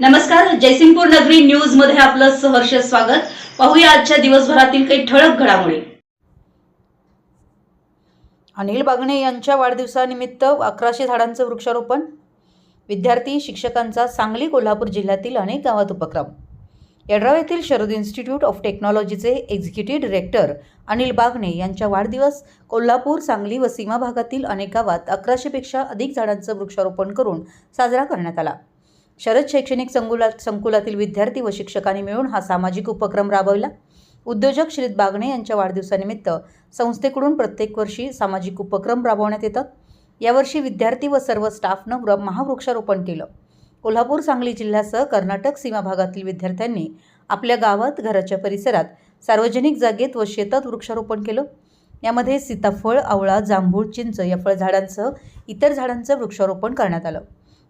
नमस्कार जयसिंगपूर नगरी न्यूजमध्ये आपलं सहर्ष स्वागत. पाहूया आजच्या दिवसभरातील काही ठळक घडामोडी. अनिल बागणे यांच्या वाढदिवसानिमित्त अकराशे झाडांचं वृक्षारोपण. विद्यार्थी शिक्षकांचा सांगली कोल्हापूर जिल्ह्यातील अनेक गावात उपक्रम. येड्राव येथील शरद इन्स्टिट्यूट ऑफ टेक्नॉलॉजीचे एक्झिक्युटिव्ह डिरेक्टर अनिल बागणे यांच्या वाढदिवस कोल्हापूर सांगली व सीमा भागातील अनेक गावात अकराशेपेक्षा अधिक झाडांचं वृक्षारोपण करून साजरा करण्यात आला. शरद शैक्षणिक संकुला संकुलातील विद्यार्थी व शिक्षकांनी मिळून हा सामाजिक उपक्रम राबवला. उद्योजक श्रीत बागणे यांच्या वाढदिवसानिमित्त संस्थेकडून प्रत्येक वर्षी सामाजिक उपक्रम राबवण्यात येतात. यावर्षी विद्यार्थी व सर्व स्टाफनं महावृक्षारोपण केलं. कोल्हापूर सांगली जिल्ह्यासह कर्नाटक सीमा भागातील विद्यार्थ्यांनी आपल्या गावात घराच्या परिसरात सार्वजनिक जागेत व शेतात वृक्षारोपण केलं. यामध्ये सीताफळ आवळा जांभूळ चिंच या फळझाडांसह इतर झाडांचं वृक्षारोपण करण्यात आलं.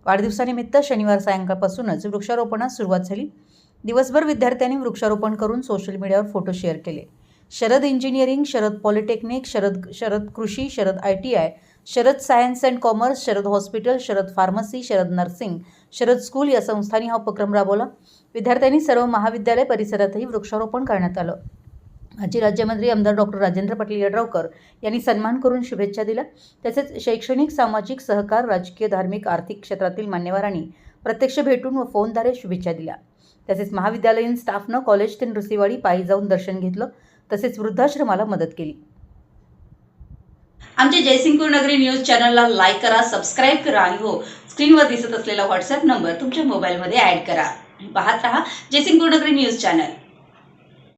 वाढदिवसानिमित्त शनिवार सायंकाळपासूनच वृक्षारोपणास सुरुवात झाली. दिवसभर विद्यार्थ्यांनी वृक्षारोपण करून सोशल मीडियावर फोटो शेअर केले. शरद इंजिनिअरिंग शरद पॉलिटेक्निक शरद शरद कृषी Sharad I T I Sharad science and commerce Sharad hospital Sharad pharmacy Sharad nursing Sharad school या संस्थांनी हा उपक्रम राबवला. विद्यार्थ्यांनी सर्व महाविद्यालय परिसरातही वृक्षारोपण करण्यात आलं. माजी राज्यमंत्री आमदार डॉक्टर राजेंद्र पाटील यड्रावकर यांनी सन्मान करून शुभेच्छा दिल्या. तसेच शैक्षणिक सामाजिक सहकार राजकीय धार्मिक आर्थिक क्षेत्रातील मान्यवरांनी प्रत्यक्ष भेटून व फोनद्वारे शुभेच्छा दिल्या. तसेच महाविद्यालयीन स्टाफनं कॉलेज ते नृसिवाडी पायी जाऊन दर्शन घेतलं. तसेच वृद्धाश्रमाला मदत केली. आमच्या जयसिंगपूर नगरी न्यूज चॅनलला लाईक करा सबस्क्राईब करा आणि हो स्क्रीनवर दिसत असलेला व्हॉट्सअप नंबर तुमच्या मोबाईलमध्ये ॲड करा. पाहत रहा जयसिंगपूर नगरी न्यूज चॅनल.